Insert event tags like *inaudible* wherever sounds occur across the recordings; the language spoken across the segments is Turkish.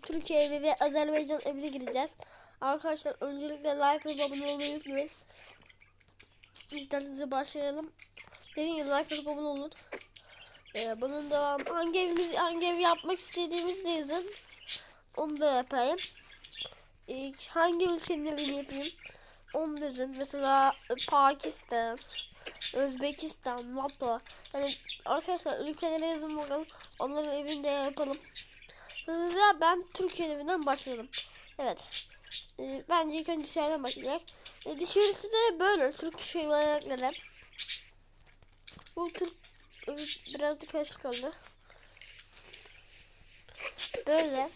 Türkiye ve Azerbaycan evine gireceğiz. Arkadaşlar öncelikle like ve abone olmayı unutmayın. İsterseniz başlayalım. Dediğim gibi like ve abone olun. Ee, bunun devam hangi evimiz hangi ev yapmak istediğimizi de yazın. Onu da yapayım. İlk hangi ülkenin evini yapayım? Onu da yazın. Mesela e, Pakistan, Özbekistan, NATO. Yani arkadaşlar ülkelere yazın bakalım. Onların evinde yapalım. Hızlıca ben Türkiye evinden başlayalım. Evet. Ee, bence ilk önce dışarıdan başlayacak. Ee, dışarısı da böyle Türk şey bayrakları. Bu Türk evet, biraz da karışık oldu. Böyle.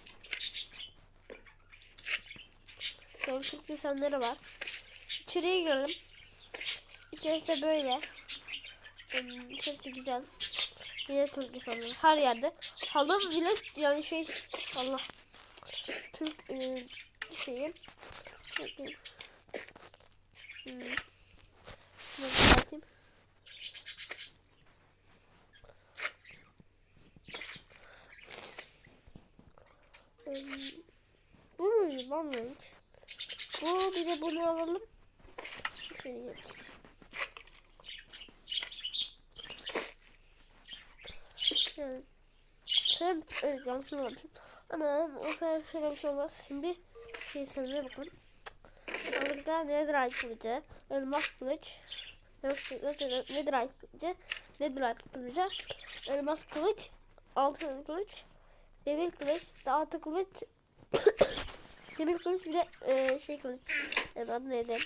Böyle Türk insanları var. İçeriye girelim. İçerisi de böyle. İçerisi güzel. Yine Türk insanları. Her yerde. Halı bile yani şey Allah. Türk e, şeyi. Hmm. Bu muydu lan renk? Bu bir de bunu alalım. Şöyle yapayım. Yani sen evet yanlış anlamışım. Ama o kadar şey şey olmaz. Şimdi şey sanırım bakın. Sandıkta netherite kılıcı, elmas kılıç, kılıç, netherite kılıcı, netherite kılıcı, elmas kılıç, altın kılıç, demir kılıç, tahta kılıç, *coughs* demir kılıç bir de e, şey kılıç. Evet adı neydi?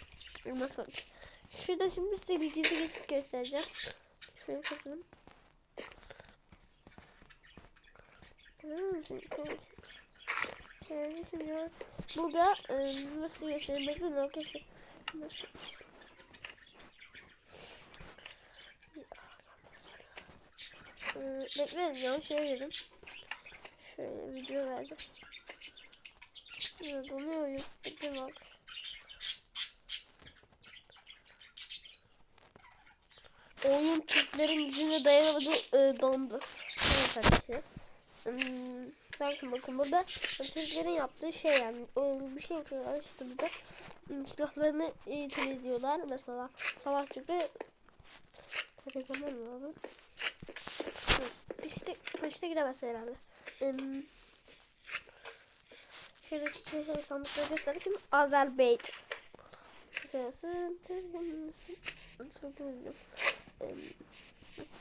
Elmas kılıç. Şurada şimdi size bir gizli geçit göstereceğim. Şöyle kapatalım. Evet, şimdi burada e, nasıl göstereyim? Bekleyin arkadaşlar. Nasıl? E, bekleyin yanlış yere girdim. Şöyle video verdim. Ya donuyor yok. Bekleyin bak. Oyun Türklerin gücüne dayanamadı e, dondu. Evet arkadaşlar. Hmm, bakın bakın burada Türklerin yaptığı şey yani o bir şey yapıyorlar işte burada hmm, silahlarını e, temizliyorlar mesela savaşçıda temizlemem lazım piste, piste giremez herhalde hmm, şöyle şey, şey, sandıkları göstereyim şimdi Azerbaycan çok üzüldüm.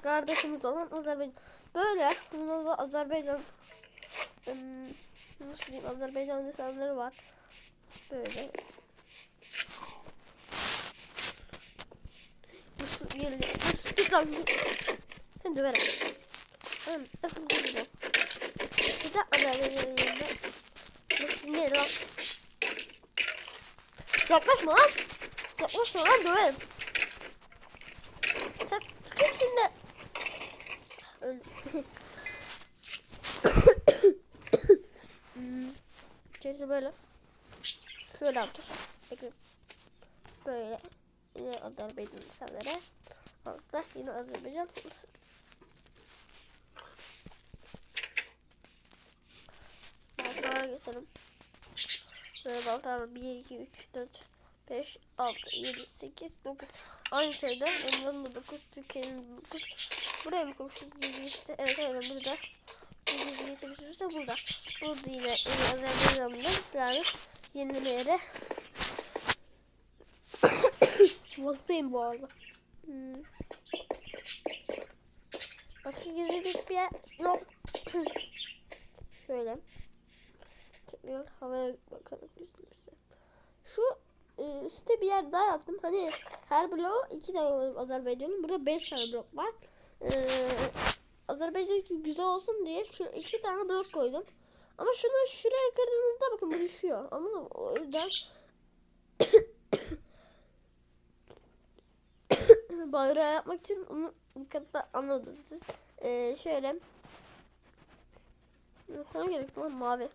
Kardeşimiz olan Azerbaycan. Böyle bunun da Azerbaycan nasıl diyeyim Azerbaycan desenleri var. Böyle. Nasıl lan? Sen döverim. Oğlum nasıl gidiyor? Bir de Azerbaycan'ın yanında. Nasıl lan? Yaklaşma lan. Yaklaşma lan döverim. Sen kimsin de? Öldüm. hmm. İçerisi böyle. Şöyle arkadaşlar. Bakın. Böyle. Yine Azerbaycan insanları. Altta yine Azerbaycan polisi. Baltalara geçelim. Böyle baltalar 1, 2, 3, 4, 5, 6, 7, 8, 9. Aynı şeyde. Onların da 9. Türkiye'nin 9. Buraya mı koymuştuk? İşte. Evet aynen burada. Geçmişimiz işte burada. Burada yine Azerbaycan'da yani yenilere. *coughs* Hastayım bu arada. Hmm. Başka gizli bir yer yok. Şöyle. Tekrar havaya bakalım. Şu e, üstte bir yer daha yaptım. Hani her bloğu iki tane var Azerbaycan'ın. Burada beş tane blok var. Ee, Azerbaycan güzel olsun diye şu iki tane blok koydum. Ama şunu şuraya kırdığınızda bakın bu düşüyor. Anladın mı? O yüzden *coughs* bayrağı yapmak için onu dikkatle anladınız siz. Ee, şöyle Hangi gerekti lan mavi?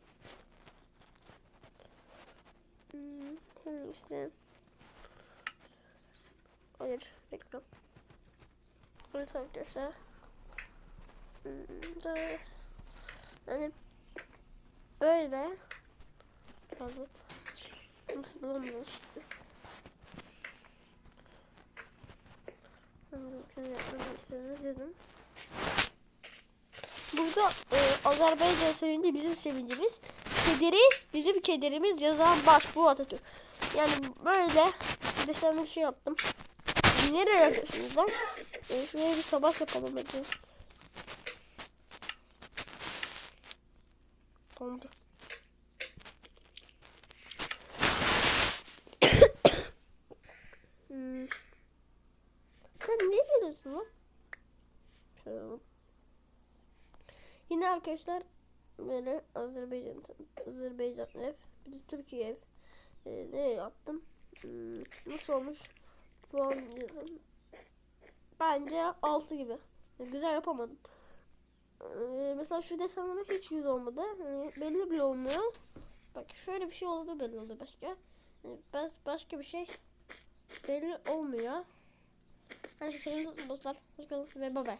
Hmm, işte Hayır, reklam. Evet arkadaşlar. Hmm, yani böyle evet nasıl olmuş dedim. Burada e, Azerbaycan sevinci bizim sevincimiz. Kederi bizim kederimiz yazan baş bu Atatürk. Yani böyle desenli bir şey yaptım. Nereye yapıyorsunuz lan? E, şuraya bir tabak yapalım hadi. *coughs* Dondu. hmm. Sen ne biliyorsun lan? Şöyle. Yine arkadaşlar böyle Azerbaycan Azerbaycan ev, bir de Türkiye ev. Ee, ne yaptım? Hmm, nasıl olmuş? Puan yazın. Bence 6 gibi. Güzel yapamadım. Ee, mesela şu desenlere hiç yüz olmadı. Hani belli bile olmuyor. Bak şöyle bir şey oldu belli oldu başka. Yani bas, başka bir şey belli olmuyor. Her şey senin dostlar. Hoşçakalın ve bye bye.